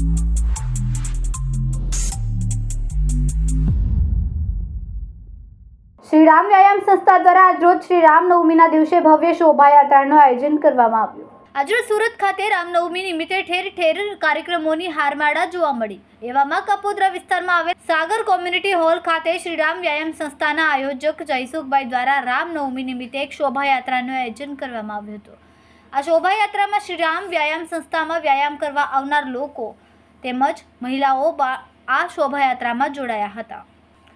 શ્રી રામ વ્યાયામ સંસ્થા દ્વારા આજરોજ શ્રી રામનવમીના દિવસે ભવ્ય શોભાયાત્રાનું આયોજન કરવામાં આવ્યું. આજરોજ સુરત ખાતે રામનવમી નિમિત્તે ઠેર ઠેર કાર્યક્રમોની હારમાળા જોવા મળી. એવામાં કપોદરા વિસ્તારમાં આવેલ સાગર કોમ્યુનિટી હોલ ખાતે શ્રી રામ વ્યાયામ સંસ્થાના આયોજક જયસુખભાઈ દ્વારા રામનવમી નિમિત્તે એક શોભાયાત્રાનું આયોજન કરવામાં આવ્યું હતું. આ શોભાયાત્રામાં શ્રી રામ વ્યાયામ સંસ્થામાં વ્યાયામ કરવા આવનાર લોકો તેમજ મહિલાઓ આ શોભાયાત્રામાં જોડાયા હતા.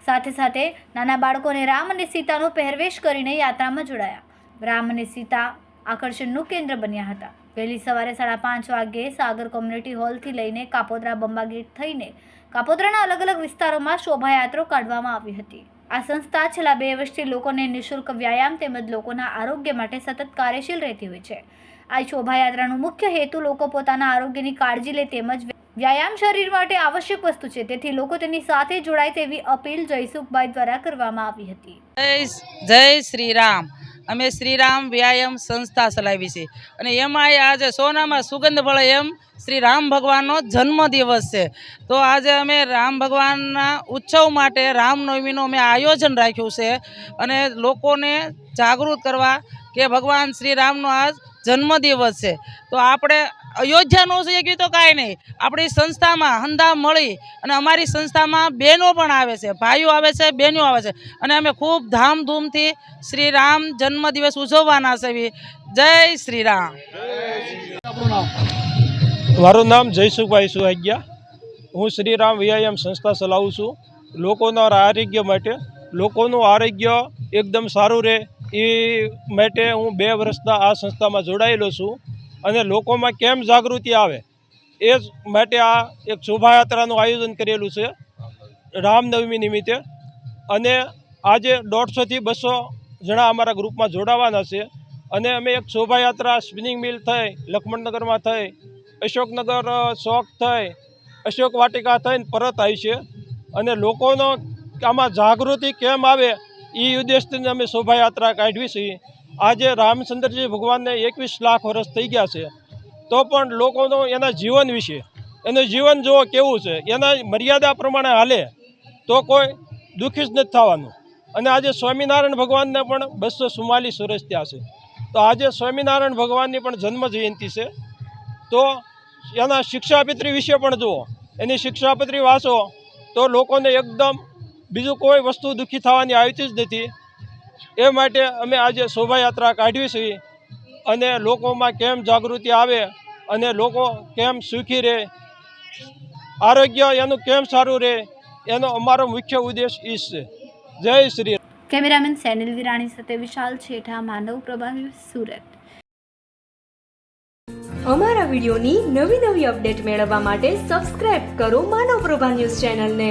સાથે સાથે નાના બાળકોને રામ અને સીતાનો પહેરવેશ કરીને યાત્રામાં જોડાયા. રામ અને સીતા આકર્ષણનું કેન્દ્ર બન્યા હતા. વહેલી સવારે સાડા પાંચ વાગ્યે સાગર કોમ્યુનિટી હોલથી લઈને કાપોદ્રા બંબા ગેટ થઈને કાપોદ્રાના અલગ અલગ વિસ્તારોમાં શોભાયાત્રા કાઢવામાં આવી હતી. આ સંસ્થા છેલ્લા બે વર્ષથી લોકોને નિઃશુલ્ક વ્યાયામ તેમજ લોકોના આરોગ્ય માટે સતત કાર્યશીલ રહેતી હોય છે. આ શોભાયાત્રાનો મુખ્ય હેતુ લોકો પોતાના આરોગ્યની કાળજી લે તેમજ વ્યાયામ શરીર માટે આવશ્યક વસ્તુ છે. તેથી લોકો તેની સાથે જોડાય તેવી અપીલ જયસુખભાઈ દ્વારા કરવામાં આવી હતી. જય જય શ્રી રામ અમે શ્રીરામ વ્યાયામ સંસ્થા ચલાવી છે. અને એમાં આજે સોનામાં સુગંધ ભળે એમ શ્રી રામ ભગવાનનો જન્મદિવસ છે. તો આજે અમે રામ ભગવાનના ઉત્સવ માટે રામનવમીનું અમે આયોજન રાખ્યું છે. અને લોકોને જાગૃત કરવા કે ભગવાન શ્રી રામનો આજ જન્મદિવસ છે. તો આપણે અયોધ્યા નો છે કીધું તો કાંઈ નહીં. આપણી સંસ્થામાં હંધા મળી અને અમારી સંસ્થામાં બહેનો પણ આવે છે, ભાઈઓ આવે છે, બહેનો આવે છે. અને અમે ખૂબ ધામધૂમથી શ્રી રામ જન્મદિવસ ઉજવવાના છે જય શ્રી રામ મારું નામ જયસુખભાઈ સુહાગ્યા. હું શ્રી રામ વ્યાયામ સંસ્થા ચલાવું છું. લોકોના આરોગ્ય માટે, લોકોનું આરોગ્ય એકદમ સારું રહે. એ માટે હું બે વર્ષના આ સંસ્થામાં જોડાયેલો છું અને લોકોમાં કેમ જાગૃતિ આવે એ જ માટે આ એક શોભાયાત્રાનું આયોજન કરેલું છે રામનવમી નિમિત્તે. અને આજે દોઢસોથી બસો જણા અમારા ગ્રુપમાં જોડાવાના છે. અને અમે એક શોભાયાત્રા, સ્પિનિંગ મિલ થઈ લક્ષ્મણનગરમાં થઈ, અશોકનગર ચોક થઈ, અશોક વાટિકા થઈને પરત આવી છે. અને લોકોનો આમાં જાગૃતિ કેમ આવે એ ઉદ્દેશથી અમે શોભાયાત્રા કાઢવી છીએ આજે રામચંદ્રજી ભગવાનને એકવીસ લાખ વર્ષ થઈ ગયા છે. તો પણ લોકોનો એના જીવન વિશે, એનું જીવન જો કેવું છે? એના મર્યાદા પ્રમાણે હાલે, તો કોઈ દુઃખી જ નથી થવાનું. અને આજે સ્વામિનારાયણ ભગવાનને પણ બસો ચુમ્માલીસ વર્ષ ત્યાં છે. તો આજે સ્વામિનારાયણ ભગવાનની પણ જન્મ જયંતિ છે. તો એના શિક્ષાપત્રી વિશે પણ જુઓ. એની શિક્ષાપત્રી વાંચો, તો લોકોને એકદમ બીજું કોઈ વસ્તુ દુઃખી થવાની આવતી જ નથી. એ માટે અમે આજે શોભાયાત્રા કાઢવી છે અને લોકોમાં કેમ જાગૃતિ આવે અને લોકો કેમ સુખી રહે આરોગ્ય એનું કેમ સારું રહે એનો અમારો મુખ્ય ઉદ્દેશ એ છે. જય શ્રી કેમેરામેન સેનિલ વિરાણી સાથે વિશાલ છેઠા માનવ પ્રભાવી સુરત. અમારા વિડીયોની નવી નવી અપડેટ મેળવવા માટે સબસ્ક્રાઇબ કરો માનવ પ્રભા ન્યૂઝ ચેનલને.